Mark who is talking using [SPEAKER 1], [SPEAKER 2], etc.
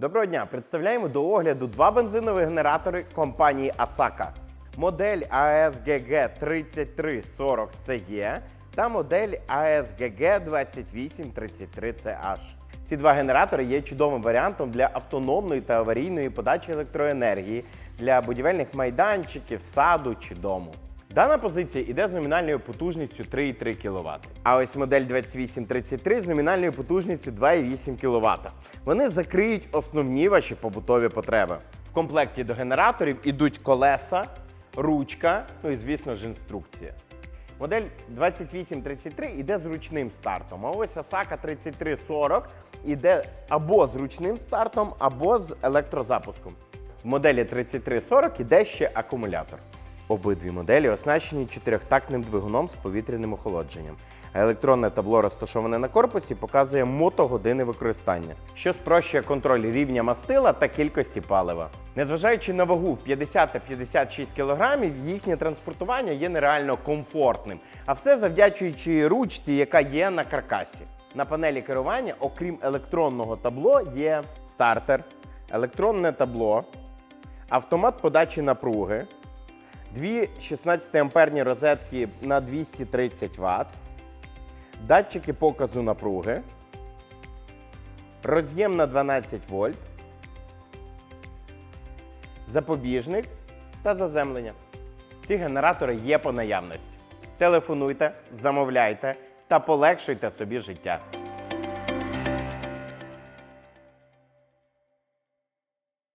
[SPEAKER 1] Доброго дня! Представляємо до огляду два бензинові генератори компанії Asaka. Модель ASGG 3340 CE та модель ASGG 2833 CH. Ці два генератори є чудовим варіантом для автономної та аварійної подачі електроенергії для будівельних майданчиків, саду чи дому. Дана позиція йде з номінальною потужністю 3,3 кВт. А ось модель 2833 з номінальною потужністю 2,8 кВт. Вони закриють основні ваші побутові потреби. В комплекті до генераторів ідуть колеса, ручка, ну і звісно ж інструкція. Модель 2833 йде з ручним стартом, а ось Asaka 3340 йде або з ручним стартом, або з електрозапуском. В моделі 3340 йде ще акумулятор. Обидві моделі оснащені чотирьохтактним двигуном з повітряним охолодженням. А електронне табло, розташоване на корпусі, показує мотогодини використання, що спрощує контроль рівня мастила та кількості палива. Незважаючи на вагу в 50 та 56 кг, їхнє транспортування є нереально комфортним, а все завдячуючи ручці, яка є на каркасі. На панелі керування, окрім електронного табло, є стартер, електронне табло, автомат подачі напруги, дві 16-амперні розетки на 230 Вт, датчики показу напруги, роз'єм на 12 вольт, запобіжник та заземлення. Ці генератори є по наявності. Телефонуйте, замовляйте та полегшуйте собі життя.